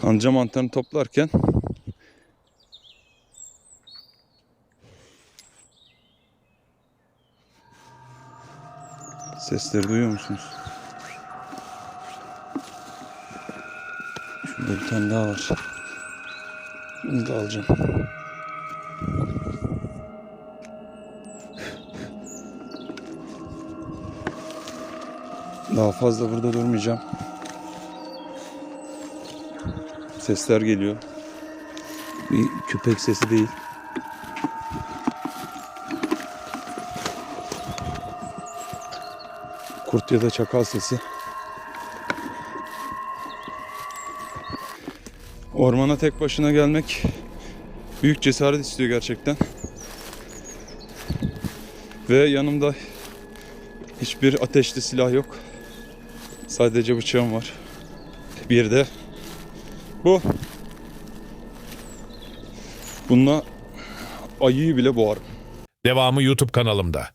Kanca mantarını toplarken Sesleri duyuyor musunuz? Şurada bir tane daha var. Bunu da alacağım. Daha fazla burada durmayacağım. Sesler geliyor. Bir köpek sesi değil. Kurt ya da çakal sesi. Ormana tek başına gelmek büyük cesaret istiyor gerçekten. Ve yanımda hiçbir ateşli silah yok. Sadece bıçağım var. Bir de bu. Bununla ayıyı bile boğarım. Devamı YouTube kanalımda.